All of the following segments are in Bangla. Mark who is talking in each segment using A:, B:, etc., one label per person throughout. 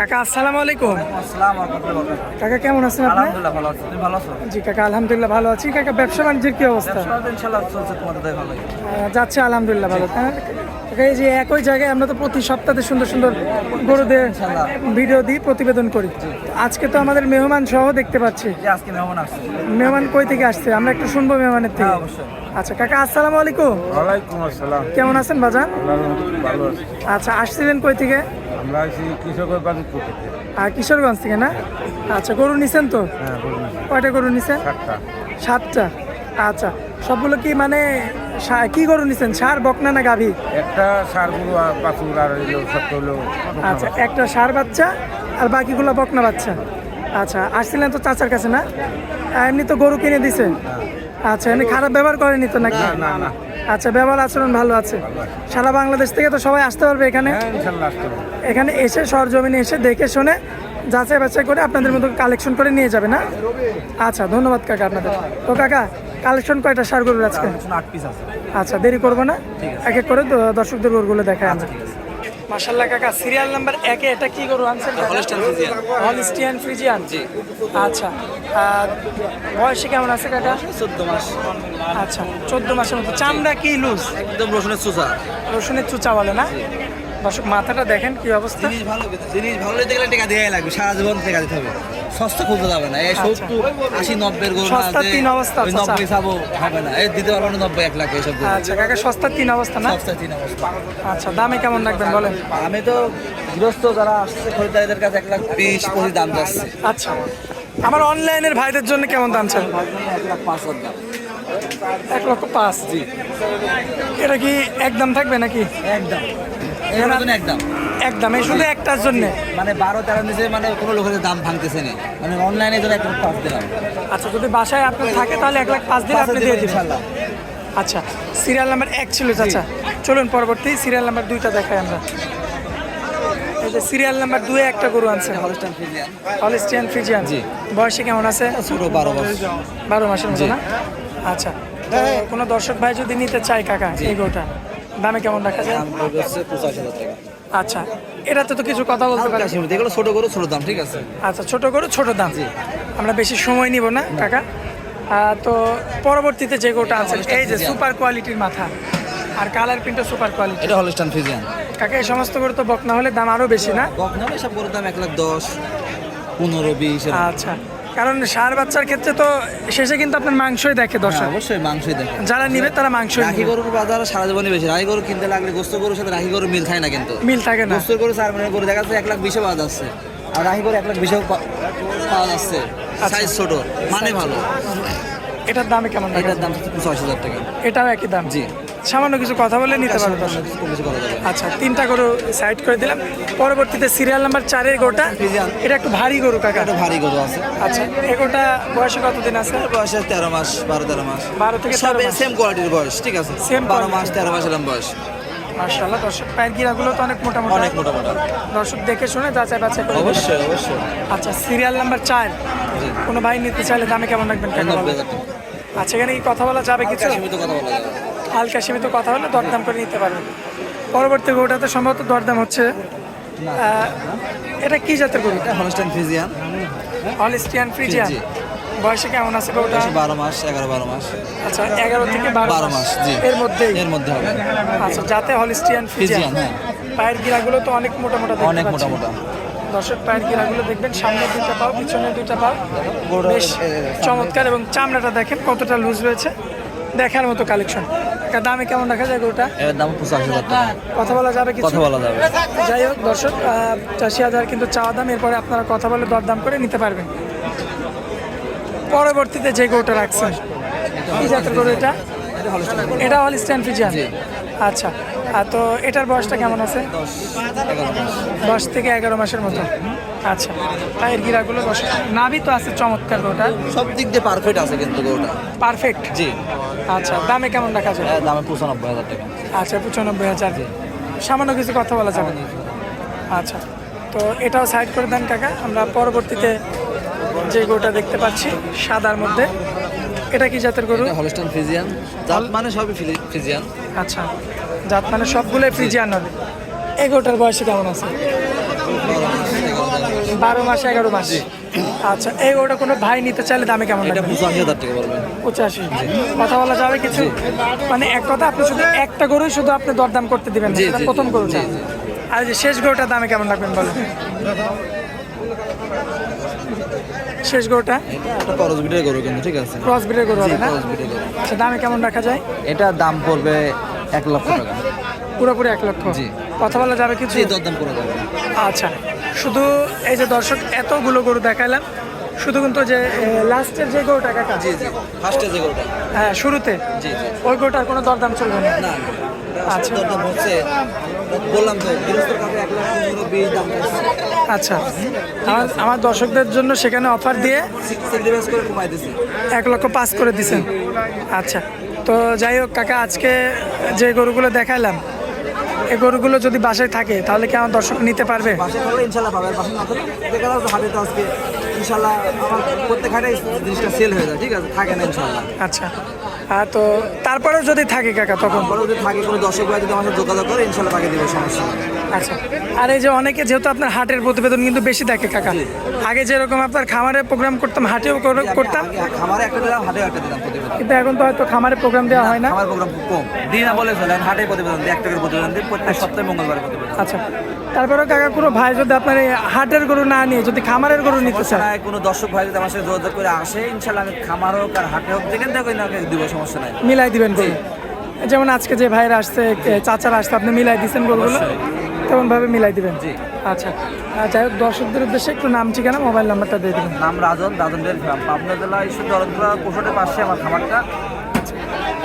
A: কাকা আসসালামু আলাইকুম।
B: আসসালাম
A: কাকা কেমন আছেন আপনি?
B: আলহামদুলিল্লাহ ভালো আছি। ভালো আছো?
A: জি কাকা আলহামদুলিল্লাহ ভালো আছি। কাকা ব্যবসা বাণিজ্যের কি অবস্থা?
B: ব্যবসা ইনশাআল্লাহ চলছে তোমাদের তাই ভালো
A: যাচ্ছে আলহামদুলিল্লাহ ভালো। হ্যাঁ কাকা এই যে একই জায়গায় আমরা তো প্রতি সপ্তাহে সুন্দর সুন্দর গরুদের ভিডিও দিই প্রতিবেদন করি। আজকে তো আমাদের মেহমান সহ দেখতে পাচ্ছি।
B: আজকে মেহমান আসছে।
A: মেহমান কই থেকে আসছে? আমরা একটু শুনব মেহমানের থেকে।
B: হ্যাঁ অবশ্যই।
A: আচ্ছা কাকা আসসালামু আলাইকুম।
C: ওয়ালাইকুম আসসালাম।
A: কেমন আছেন বাজান
C: ভালো আছি।
A: আচ্ছা আসছিলেন কই থেকে?
C: আমরা আছি বাজিতপুর থেকে।
A: আর কিশোরগঞ্জ থেকে না? আচ্ছা গরু নিছেন তো?
C: হ্যাঁ বলুন
A: কয়টা গরু নিছেন?
C: সাতটা।
A: সাতটা? আচ্ছা সবগুলো কি মানে সা- কি গরু নিছেন? সার বকনা না গাভী?
C: একটা সার গরু আর বাছুর আর হইল সত্য হলো
A: আচ্ছা একটা সার বাচ্চা আর বাকিগুলো বকনা বাচ্চা। আচ্ছা আসছিলেন তো চাচার কাছে না? আহ, এমনি তো গরু কিনে দিছে আচ্ছা এমনি খারাপ ব্যবহার করেনি তো নাকি?
C: না না না।
A: আচ্ছা ব্যবহার আচরণ ভালো আছে। সারা বাংলাদেশ থেকে তো সবাই আসতে পারবে এখানে।
C: হ্যাঁ।
A: এখানে এসে সরজমিনে এসে দেখে শুনে যাচাই বাছাই করে আপনাদের মতো কালেকশন করে নিয়ে যাবে না? আচ্ছা ধন্যবাদ কাকা আপনাদের। তো কাকা কালেকশন কয়টা সার গরুর আজকে? আচ্ছা দেরি করব না। এক এক করে দর্শকদের গরুগুলো দেখায় আমরা। মাশাল্লাহ কাকা সিরিয়াল নাম্বার একে এটা কি গরু? আনছেন হলিস্টিয়ান ফ্রিজিয়ান জি। আচ্ছা। আর বয়সে কেমন আছে কাকা?
B: চোদ্দ মাস।
A: আচ্ছা চোদ্দ মাসের মতো। চামড়া কি লুজ
B: একদম রসুনের চুচা।
A: রসুনের চুচা বলে না? মাথাটা দেখেন কি অবস্থা?
B: জিনিস ভালো জিনিস ভালো নিতে গেলে টাকা দেওয়াই লাগবে সারা জীবন টাকা দিতে হবে। সস্তা খুলতে যাবে না এই সত্তর আশি নব্বই গরু
A: আচ্ছা। সস্তা তিন অবস্থা, চাচা।
B: নব্বই খাব হবে না এই দিতে পারব না নব্বই এক লাখ এইসব।
A: আচ্ছা কাকা সস্তার তিন অবস্থা না?
B: সস্তা তিন অবস্থা।
A: আচ্ছা দামে কেমন রাখবেন বলেন?
B: আমি তো গৃহস্থ যারা আসছে খরিদ্দারদের কাছে এক লাখ বিশ পঁচিশ দাম যাচ্ছে।
A: আচ্ছা আমার অনলাইনের ভাইদের জন্য কেমন দাম চান?
B: এক লাখ পাঁচ হাজার দাম।
A: এক লক্ষ পাঁচ। জি। এটা কি একদম থাকবে নাকি?
B: একদম একদম।
A: একদম এই শুধু একটার জন্য?
B: মানে বারো তেরো নিচে মানে কোনো লোকের দাম ভাঙতেছে না। মানে অনলাইনে ধরে এক লাখ পাঁচ দিলাম।
A: আচ্ছা যদি বাসায় আপনার থাকে তাহলে এক লাখ পাঁচ দিন আপনি দিয়ে দিবেন। আচ্ছা সিরিয়াল নাম্বার এক ছিল চাচা। চলুন পরবর্তী সিরিয়াল নাম্বার দুইটা দেখাই আমরা। এই যে সিরিয়াল নাম্বার দুয়ে একটা গরু আনছেন
B: হলস্টাইন ফ্রিজিয়ান
A: হলিস্টিয়ান ফ্রিজিয়ান
B: জি।
A: বয়সে কেমন আছে?
B: ছোটো বারো মাস
A: বারো মাসের মতো না? আচ্ছা কোনো দর্শক ভাই যদি নিতে চায় কাকা এই গরুটা? দামে কেমন রাখা যায়?
B: টাকা।
A: আচ্ছা এটাতে তো কিছু কথা বলতে পারে।
B: এগুলো ছোটো গরু ছোটো দাম ঠিক আছে?
A: আচ্ছা ছোট গরু ছোট দাম। আমরা বেশি সময় নিব না কাকা। আহ, তো পরবর্তীতে যে গরুটা আছে এই যে সুপার কোয়ালিটির মাথা আর কালার প্রিন্টও সুপার কোয়ালিটি
B: এটা হলস্টাইন ফ্রিজিয়ান
A: কাকা এই সমস্ত গরু তো বকনা হলে দাম আরও বেশি না?
B: বকনা এসব গরুর দাম এক লাখ দশ পনেরো বিশ।
A: আচ্ছা। কারণ সার বাচ্চার ক্ষেত্রে তো শেষে কিন্তু আপনার মাংসই দেখে
B: হ্যাঁ,
A: দর্শক।
B: অবশ্যই মাংসই দেখে।
A: যারা নিবে তারা মাংস
B: রাখি। গরুর বাজার সারা জীবনই বেশি। রাখি গরু কিনতে লাগলে গোস্ত গরুর সাথে রাখি গরু মিল খায় না কিন্তু।
A: মিল থাকে না।
B: গোস্তের গরু চার মনের গরু। দেখা যাচ্ছে এক লাখ বিশে পাওয়া যাচ্ছে। আর রাহি গরু এক লাখ বিশেও পা- পাওয়া যাচ্ছে। সাইজ ছোট মানে ভালো।
A: এটার দামে কেমন
B: এটার দাম পঁচাশি হাজার টাকা।
A: এটাও একই দাম?
B: জি।
A: সামান্য কিছু কথা বলে নিতে পারবে। দর্শক। আচ্ছা তিনটা গরু সাইড করে দিলাম। পরবর্তীতে সিরিয়াল নাম্বার চারের
B: গোটা
A: এটা একটু ভারী গরু কাকা।
B: একটা ভারী গরু আছে।
A: আচ্ছা এই গরুটা বয়সে কতদিন আছে?
B: বয়সে তেরো মাস বারো তেরো মাস।
A: বারো থেকে
B: সবে সেম কোয়ালিটির বয়স ঠিক আছে?
A: সেম
B: বারো মাস তেরো মাস এরকম বয়স।
A: মার্শাল্লাহ দর্শক পায়ের গিরাগুলো তো অনেক মোটা মোটা।
B: অনেক মোটা মোটা।
A: দর্শক দেখে শুনে যাচাই বাছাই করে
B: অবশ্যই অবশ্যই।
A: আচ্ছা সিরিয়াল নাম্বার চার। কোনো ভাই নিতে চাইলে দামে কেমন রাখবেন আচ্ছা এখানে কি কথা বলা যাবে কিছু?
B: সীমিত কথা বলা যাবে।
A: হালকা সীমিত কথা হলে দরদাম করে নিতে পারবেন। পরবর্তী গরুটাতে সম্ভবত দরদাম হচ্ছে এটা কি জাতের গরু?
B: এটা হলস্টাইন ফ্রিজিয়ান
A: হলিস্টিয়ান ফ্রিজিয়ান বয়সে কেমন আছে গরুটা?
B: বারো মাস এগারো বারো মাস।
A: আচ্ছা এগারো থেকে বারো
B: মাস। জি।
A: এর মধ্যেই
B: এর মধ্যে হবে।
A: আচ্ছা যাতে হলিস্টিয়ান ফ্রিজিয়ান,
B: হ্যাঁ।
A: পায়ের গিরাগুলো তো অনেক মোটা মোটা
B: অনেক মোটা মোটা।
A: দর্শক পায়ের গিরাগুলো দেখবেন সামনে দুইটা পাও পিছনে দুইটা পাও। বেশ চমৎকার এবং চামড়াটা দেখেন কতটা লুজ রয়েছে। দেখার মতো কালেকশন দামে কেমন দেখা যায় গরুটা?
B: এর দাম পঁচাশি হাজার টাকা।
A: কথা বলা যাবে কিছু?
B: কথা বলা যাবে।
A: যাই হোক দর্শক চাষি হাজার কিন্তু চাওয়া দাম এরপরে আপনারা কথা বলে দরদাম করে নিতে পারবেন। পরবর্তীতে যে গরুটা রাখছেন কি জাতের গরু এটা? এটা হল স্ট্যান্ড ফিজিয়ান আচ্ছা আর তো এটার বয়সটা কেমন আছে? দশ থেকে এগারো মাসের মতো। আচ্ছা পায়ের গিরাগুলো দশ নাভি তো আছে চমৎকার গরুটা।
B: সব দিক দিয়ে পারফেক্ট আছে কিন্তু গরুটা।
A: পারফেক্ট
B: জি।
A: আচ্ছা দামে কেমন রাখা যায়
B: দামে পঁচানব্বই হাজার টাকা।
A: আচ্ছা পঁচানব্বই হাজার। সামান্য কিছু কথা বলা যাবে? আচ্ছা তো এটাও সাইড করে দেন কাকা। আমরা পরবর্তীতে যে গরুটা দেখতে পাচ্ছি সাদার মধ্যে এটা কি জাতের গরু?
B: হলস্টাইন ফ্রিজিয়ান জাত মানে সবই ফ্রি- ফ্রিজিয়ান
A: আচ্ছা জাত মানে সবগুলোই ফ্রিজিয়ান হবে। এই গরুটার বয়সে কেমন আছে?
B: বারো মাস এগারো
A: মাস। আচ্ছা এই ওটা কোনো ভাই নিতে চাইলে দামে কেমন
B: এটা পঁচাশি হাজার টাকা বলবেন।
A: পঁচাশি। কথা বলা যাবে কিছু? মানে এক কথা আপনি শুধু একটা গরুই শুধু আপনি দরদাম করতে দিবেন না
B: জি,
A: সেটা
B: জি,
A: প্রথম
B: জি,
A: গরুটা
B: জি, জি।
A: আর যে শেষ গরুটার দামে কেমন রাখবেন বলেন? শেষ গরুটা?
B: এটা একটা করজ বিটের গরু কিন্তু ঠিক আছে।
A: ক্রস ব্রিডের গরু হবে না?
B: বিটের গরু।
A: আচ্ছা দামে কেমন রাখা যায়?
B: এটা দাম পড়বে এক লক্ষ টাকা।
A: পুরোপুরি এক লক্ষ।
B: জি।
A: কথা বলা যাবে কিছু?
B: দরদাম করে যাবে।
A: আচ্ছা। শুধু এই যে দর্শক এতগুলো গরু দেখালাম শুধু কিন্তু যে লাস্টের যে গরুটা কাকা?
B: জি জি ফার্স্টে যে গরুটা।
A: হ্যাঁ শুরুতে?
B: জি জি।
A: ওই গরুটার কোনো দরদাম চলবে না?
B: না
A: আচ্ছা।
B: দরদাম হচ্ছে বললাম তো গৃহস্থর কাছে এক লাখ পনেরো বিশ দাম
A: আচ্ছা। আমার আমার দর্শকদের জন্য সেখানে অফার দিয়ে
B: করে কমাই দিছি।
A: এক লক্ষ পাস করে দিছেন। আচ্ছা। তো যাই হোক কাকা আজকে যে গরুগুলো দেখাইলাম এই গরুগুলো যদি বাসায় থাকে তাহলে কি আমার দর্শক নিতে পারবে?
B: বাসায় থাকলে ইনশাল্লাহ পাবে আর পাশে না থাকলে দেখা যাচ্ছে হাটে তো আজকে ইনশাল্লাহ আমার প্রত্যেক হাটে জিনিসটা সেল হয়ে যায় ঠিক আছে? থাকে না ইনশাল্লাহ।
A: আচ্ছা। তো তারপরেও যদি থাকে কাকা তখন?
B: পরে যদি থাকে কোনো দর্শক ভাই যদি আমার সাথে যোগাযোগ করে ইনশাল্লাহ তাকে দেবো সমস্যা নেই।
A: আচ্ছা। আর এই যে অনেকে যেহেতু আপনার হাটের প্রতিবেদন কিন্তু বেশি দেখে কাকা আগে যেরকম আপনার খামারে প্রোগ্রাম করতাম হাটেও করে- করতাম।
B: আগে খামারে একটা দিলাম হাটে একটা দিলাম প্রতিবেদন।
A: কিন্তু এখন তো হয়তো খামারে প্রোগ্রাম দেওয়া হয় না।
B: আমার প্রোগ্রাম খুব কম। দিন না বলে চলে হাটে প্রতিবেদন দিই একটা করে প্রতিবেদন দিই প্রত্যেক সপ্তাহে মঙ্গলবার প্রতিবেদন।
A: আচ্ছা। তারপরেও কাকা কোনো ভাই যদি আপনার এই হাটের গরু না নিয়ে যদি খামারের গরু নিতে চায়?
B: সমস্যা নাই, কোনো দর্শক ভাই যদি আমার সাথে যোগাযোগ করে আসে ইনশাল্লাহ আমি খামার হোক আর হাটে হোক যেখান থেকে না দিব সমস্যা নাই।
A: মিলাই দিবেন গরু? যেমন আজকে যে ভাইয়ের আসছে এ, চাচারা আসছে আপনি মিলাই দিচ্ছেন গরুগুলো? তেমন ভাবে মিলাই দিবেন?
B: জি।
A: আচ্ছা। আর যাই হোক দর্শকদের উদ্দেশ্যে একটু নাম ঠিকানা মোবাইল নাম্বারটা দিয়ে দেবেন।
B: নাম রাজন রাজন ডেল ফার্ম পাবনা জেলা ঈশ্বর দরদপুরা কোষটের পাশে আমার খামারটা।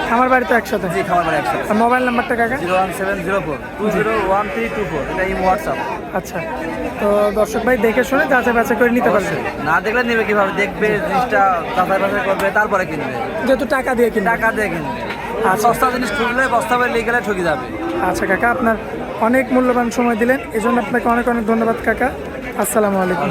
A: খামার বাড়িতে একসাথে।
B: জি খামার বাড়ি একসাথে।
A: মোবাইল নাম্বারটা কাকা?
B: Zero one seven zero four. Two zero one three two four. এটা এই হোয়াটসঅ্যাপ।
A: আচ্ছা। তো দর্শক ভাই দেখে শুনে যাচাই বাছাই করে নিতে পারবে।
B: না দেখলে নেবে কীভাবে? দেখবে জিনিসটা যাচাই বাছাই করবে তারপরে কিনবে।
A: যেহেতু টাকা দিয়ে কিনবে।
B: টাকা দিয়ে কিনবে। আর সস্তা জিনিস খুঁজলে বস্তা লিখে গেলে ঠকে যাবে।
A: আচ্ছা কাকা আপনার অনেক মূল্যবান সময় দিলেন। এই জন্য আপনাকে অনেক অনেক ধন্যবাদ কাকা। আসসালামু আলাইকুম।